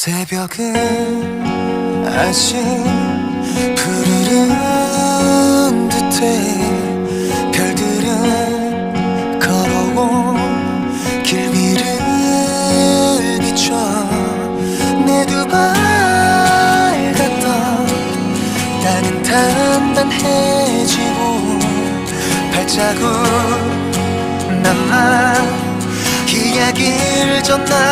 새벽은 아직 푸르른 듯해 별들은 걸어온 길 위를 비춰 내두발 같던 땅은 단단해지고 발자국 남아 이야기를 전나